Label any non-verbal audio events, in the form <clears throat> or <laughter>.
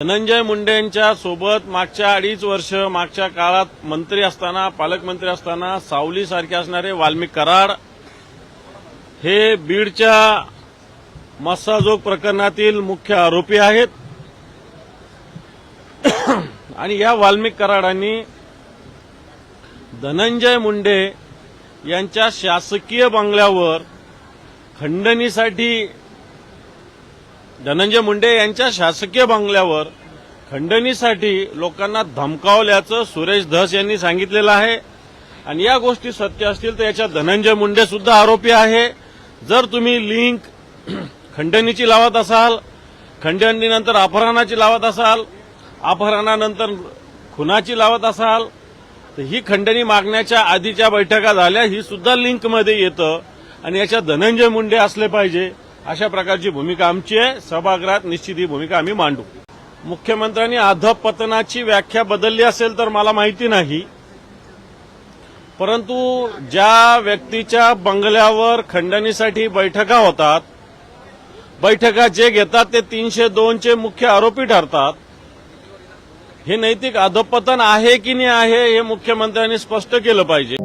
धनंजय मुंडेंच्या सोबत मागच्या अडीच वर्ष मागच्या काळात मंत्री असताना पालकमंत्री असताना सावलीसारखे असणारे वाल्मिक कराड हे बीडच्या मस्साजोग प्रकरणातील मुख्य आरोपी आहेत. आणि या वाल्मिक कराडांनी धनंजय मुंडे यांच्या शासकीय बंगल्यावर खंडणीसाठी धनंजय मुंडे यांच्या शासकीय बंगल्यावर खंडणीसाठी लोकांना धमकावल्याचं सुरेश धस यांनी सांगितलेलं आहे. आणि या गोष्टी सत्य असतील तर याच्या धनंजय मुंडे सुद्धा आरोपी आहे. जर तुम्ही लिंक <clears throat> खंडणीची लावत असाल खंडणीनंतर अपहरणाची लावत असाल अपहरणानंतर खुनाची लावत असाल तर ही खंडणी मागण्याच्या आधीच्या बैठका झाल्या ही सुद्धा लिंकमध्ये येतं. आणि याच्या धनंजय मुंडे असले पाहिजे. अशा प्रकारची भूमिका आमची आहे. सभागृहात निश्चित ही भूमिका आम्ही मांडू. मुख्यमंत्र्यांनी अधपतनाची व्याख्या बदलली असेल तर मला माहिती नाही. परंतु ज्या व्यक्तीच्या बंगल्यावर खंडणीसाठी बैठका होतात बैठका जे घेतात ते तीनशे दोनचे मुख्य आरोपी ठरतात. हे नैतिक अधपतन आहे की नाही आहे हे मुख्यमंत्र्यांनी स्पष्ट केलं पाहिजे.